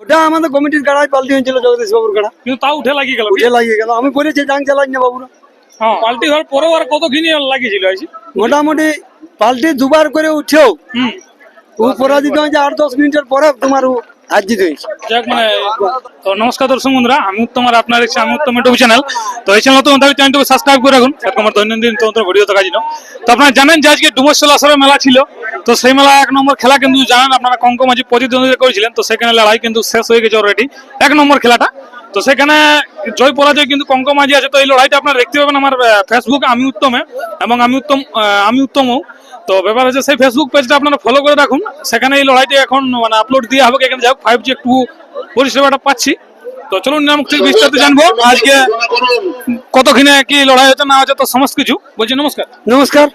ওটা আমাদের কমিটির গাড়ায় পাল্টি হয়েছিল জগদীশ বাবুর গাড়া। কিন্তু তাও উঠে লাগিয়ে গেল। উঠে লাগিয়ে গেল। আমি বলেছি জাং চালাই না বাবুরা। হ্যাঁ পাল্টি হওয়ার পরেও আর কত ঘিনি লাগিয়েছিল মোটামুটি পাল্টি দুবার করে উঠেও হম। ও পরাজিত হয়েছে আট দশ মিনিটের পরে তোমার হয়েছে যাক মানে তো নমস্কার আমি উত্তম আর আপনার আমি উত্তম চ্যানেল তো এই চ্যানেল সাবস্ক্রাইব করে রাখুন। আমার দৈনন্দিন তোমাদের ভিডিও তো আপনারা জানেন যে আজকে মেলা ছিল। তো সেই মেলা এক নম্বর খেলা কিন্তু জানেন আপনারা করেছিলেন। তো সেখানে লড়াই কিন্তু শেষ হয়ে গেছে অলরেডি এক নম্বর খেলাটা। তো সেখানে জয় পরাজয় কিন্তু কঙ্ক মাঝি আছে। তো এই লড়াইটা আপনারা দেখতে পাবেন আমার ফেসবুকে আমি উত্তমে এবং আমি উত্তম আমি উত্তমও। তো ব্যাপার হচ্ছে সেই ফেসবুক পেজটা আপনারা ফলো করে রাখুন। সেখানে এই লড়াইটি এখন মানে আপলোড দিয়ে হবে এখানে যাই হোক ফাইভ জি একটু পরিষেবাটা পাচ্ছি। তো চলুন নাম থেকে বিস্তারিত জানব। আজকে কতক্ষণে কি লড়াই হচ্ছে না হচ্ছে তো সমস্ত কিছু। বলছি নমস্কার। নমস্কার।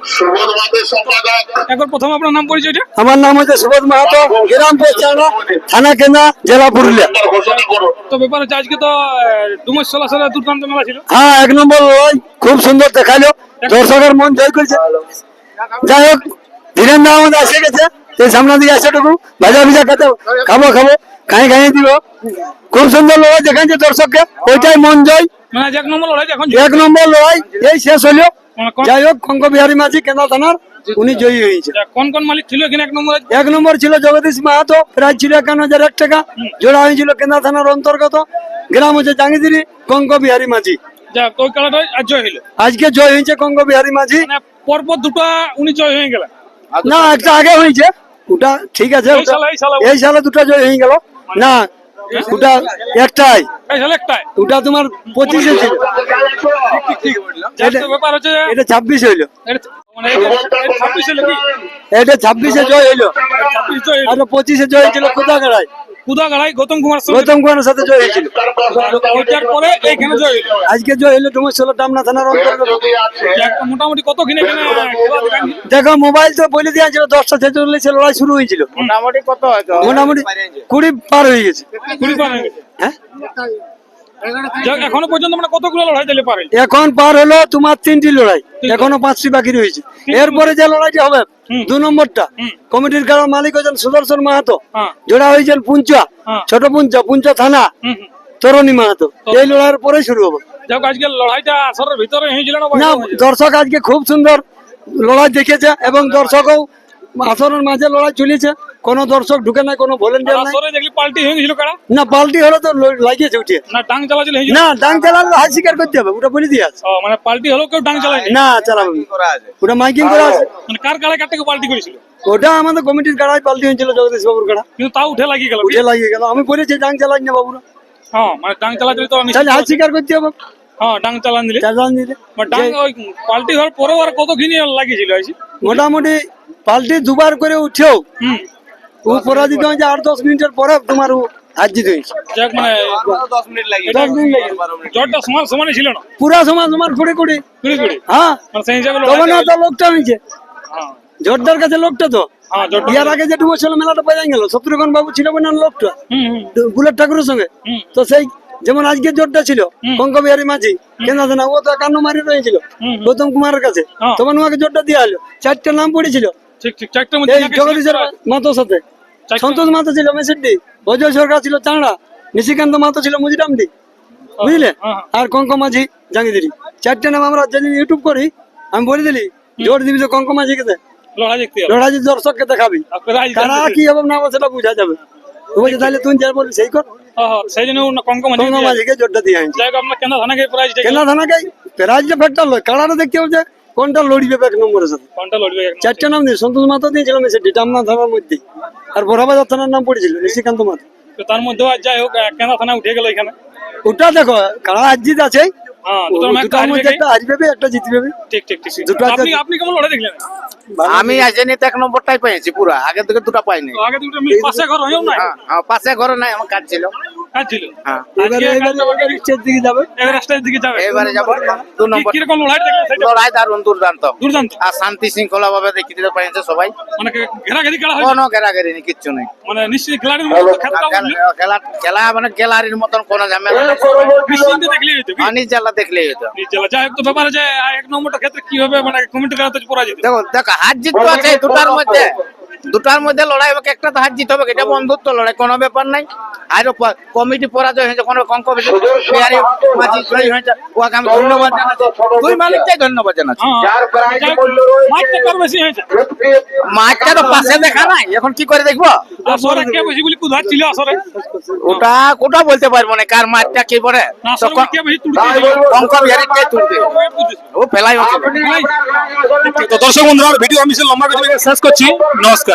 একবার প্রথম আপনার নাম পরিচয়টা আমার নাম হচ্ছে সুবোধ মাহাতো গ্রাম পৌঁছানা থানা কেন্দ্রা জেলা পুরুলিয়া। তো ব্যাপার হচ্ছে আজকে তো ডুমস সালে দুর্দান্ত মেলা ছিল। হ্যাঁ এক নম্বর লড়াই খুব সুন্দর দেখাল। দর্শকের মন জয় করেছে। যাই হোক ধীরেন্দ্র আমাদের এসে গেছে। সামনে দিকে ভাজা ভিজা খেতে খাব খাব। খাই খাই দিব। খুব সুন্দর লড়াই দেখাচ্ছে দর্শককে। ওইটাই মন জয়। মানে এক নম্বর লড়াই এক নম্বর লড়াই। এই শেষ হলো মানে যাই হোক কঙ্ক বিহারী মাঝি কেন্দ্রা থানার উনি জয়ী হয়েছে। কোন কোন মালিক ছিল এখানে এক নম্বর? এক নম্বর ছিল জগদীশ মাহাতো। প্রাইজ ছিল একান্ন হাজার এক টাকা। জোড়া হয়েছিল কেন্দ্রা থানার অন্তর্গত। গ্রাম হচ্ছে জাঙ্গিদিরি কঙ্ক বিহারী মাঝি। যা ওই খেলাটা? আজ জয় হইল। আজকে জয় হয়েছে বিহারী মাঝি। মানে পরপর দুটো উনি জয় হয়ে গেলেন। না একটা আগে হয়েছে। ওটা ঠিক আছে এই সালে এই সালে এই সালে দুটো জয় হয়ে গেল। না ওটা একটাই। এই সালে একটাই। ওটা তোমার পঁচিশে ছিল। যার ব্যাপার হচ্ছে এটা ছাব্বিশ হইল। মানে ছাব্বিশ এটা জয় হইল। আর পঁচিশে জয় হয়েছিল কোদাগাড়াই কুদাগাড়াই গৌতম কুমার গৌতম কুমারের সাথে জয় হয়েছিল। ওইটার পরে এখানে জয় আজকে জয় হইল তোমার ষোলো টামনা থানার অন্তর্গত। মোটামুটি কত কিনে এখানে দেখো মোবাইল তো বলে দিয়েছিল দশটা ছেচল্লিশে লড়াই শুরু হয়েছিল। মোটামুটি কত মোটামুটি কুড়ি পার হয়ে গেছে। কুড়ি পার হয়ে গেছে। হ্যাঁ? এখনও পর্যন্ত মানে কতগুলো লড়াই দিলে পারে? এখন পার হলো তোমার তিনটি লড়াই। এখনও পাঁচটি বাকি রয়েছে। এরপরে যে লড়াইটি হবে দু নম্বরটা কমিটির কারণ মালিক হচ্ছেন সুদর্শন মাহাতো। হ্যাঁ। জোড়া হয়েছেন পুঞ্চা হ্যাঁ। ছোট পুঞ্চা পুঞ্চা থানা। তরণী মাহাতো। এই লড়াইয়ের পরে শুরু হবে। যাক আজকে লড়াইটা আসরের ভিতরে হয়েছিল না না দর্শক আজকে খুব সুন্দর লড়াই দেখেছে এবং দর্শকও আসরের মাঝে লড়াই চলেছে কোনো দর্শক ঢুকে নাই কোনো ভলেন্টিয়ার নাই। দেখলি পাল্টি হয়ে গেছিল কারা? না পাল্টি হলে তো লাগিয়েছে উঠে। না ডাং চালাছিল না ডাং চালালে হাত স্বীকার করতে হবে ওটা বলে দিয়ে আছে। মানে পাল্টি হলো কেউ ডাং চালায়নি? না চালাবে ওটা মাইকিং করা আছে। মানে কার কারা কার থেকে পাল্টি করেছিল? ওটা আমাদের কমিটির গাড়ায় পাল্টি হয়েছিল জগদীশ বাবুর গাড়া কিন্তু তাও উঠে লাগিয়ে গেল। উঠে লাগিয়ে গেল। আমি বলেছি ডাং চালাই না বাবুরা। হ্যাঁ মানে ডাং চালাতে তো নিশ্চিত- তাহলে হাত স্বীকার করতে হবে। হ্যাঁ ডাং চালান দিলে। চালান দিলে। মানে ডাং ওই পাল্টি হওয়ার পরেও আর কত ঘিনি লাগিয়েছিল মোটামুটি পাল্টি দুবার করে উঠেও হুম। ও পরাজিত হয়েছে আট দশ মিনিটের পরে তোমার ও হাজিত হয়েছে। যাক মানে দশ মিনিট লাগে দশ মিনিট লাগে। জ্বরটা সমান সমানই ছিল না? পুরা সমাজ তোমার কুড়ি কুড়ি। কুড়ি কুড়ি? হ্যাঁ। মানে সেই হিসাবে তবে না তো লোকটা হয়েছে। হ্যাঁ। জোরদার কাছে লোকটা তো। হ্যাঁ ইয়ার আগে যে ডুবো ছিল মেলাটা পাই গেল। শত্রুঘ্ন বাবু ছিল না লোকটা? হুম হুম। বুলেট ঠাকুরের সঙ্গে। তো সেই যেমন আজকে জোরটা ছিল। কঙ্ক বিহারী মাঝি কেন আছে না ও তো একান্ন মারি রয়েছিল। গৌতম কুমারের কাছে। হ্যাঁ। তখন ওকে জোরটা দেওয়া হলো। চারটে নাম পড়েছিল। ঠিক ঠিক জগদীশের মাতোর সাথে। চারটে- সন্তোষ মাতো ছিল মেসিডি অজয় সরকার ছিল চাংড়া নিশিকান্ত মাতো ছিল মুজিরামডি বুঝলে? হ্যাঁ, আর কঙ্ক মাঝি জাঙ্গিদিরি। চারটে নাম আমরা যেদিন ইউটিউব করি আমি বলে দিলি জোর দিবি তো কঙ্ক মাঝি কে লড়াই দর্শককে দেখাবি কারা কি হবে না সেটা বোঝা যাবে। বলছে তাহলে তুই যা বলবি সেই কর। হ্যাঁ, হ্যাঁ, সেই জন্য কঙ্ক মাঝি কঙ্ক মাঝিকে জোরটা দিয়ে কেনা থানাকে প্রাইজ কেনা ধানাকে রাজ্য ফ্যাক্টর লয় কারাটা দেখতে হবে কোনটা লড়িবে এক নম্বরের সাথে কোনটা লড়বে এক চারটে নাম দিয়ে সন্তোষ মাতো দিয়েছিল মেসিডি টামনা থানার মধ্যে আর বড়াবাজার থানার নাম পড়েছিল নিশিকান্ত মাতো তো তার মধ্যে আর যাই হোক কেনা থানা উঠে গেল এখানে? ওটা দেখো কারা আজিত আছে হ্যাঁ দুটোর ম্যাচ দুটার মধ্যে একটা জিতবে ঠিক ঠিক ঠিক আছে। আপনি আপনি কেমন লড়াই দেখলেন? আমি এক নম্বরটাই পেয়েছি পুরা। আগে থেকে দুটো পাইনি। আগে দুটো পাশে ঘর হ্যাঁ, হ্যাঁ, পাশে ঘরে নাই আমার কাজ ছিল। ছিল হ্যাঁ। এবারে এবারে এবারে দিকে যাবে। এবার রাস্তার দিকে যাবে। এবারে যাব। দু কি- নম্বর লড়াই দেখলেন সেটা? লড়াই দারুণ দুর্দান্ত। দুর্দান্ত। আর শান্তি শৃঙ্খলা ভাবে দেখি দিতে পারিছে সবাই। মানে ঘেরাঘেরি খেলা কোনো ঘেরাঘেরি নেই কিচ্ছু নেই। মানে নিশ্চয়ই খেলাড়ির মতো খেলা খেলা- খেলা খেলা মানে গ্যালারির মতন কোনো ঝামেলা নেই। নিশ্চিন্তে দেখলেই হতো হতো নিজেলা যাই হোক তো ব্যাপার আছে এক নম্বরটা ক্ষেত্রে কি হবে মানে কমিটি দেখো দেখো হার জিত তো আছে দুটার মধ্যে। দুটার মধ্যে লড়াই হবে একটা তো হার জিতে হবে এটা বন্ধুত্ব লড়াই কোনো ব্যাপার নাই। আর কমিটি পরাজয় হয়েছে কোনো কম কমিটি ওকে আমি ধন্যবাদ জানাচ্ছি। দুই মালিকটাই ধন্যবাদ জানাচ্ছি। হ্যাঁ মূল্য মাঠটা তো পাশে দেখা নাই এখন কি করে দেখব? ওটা কোটা বলতে পারব না কার মাঠটা কি পরে? কঙ্ক ও ফেলাই তো দর্শক বন্ধুরা ভিডিও আমি লম্বা শেষ করছি। নমস্কার।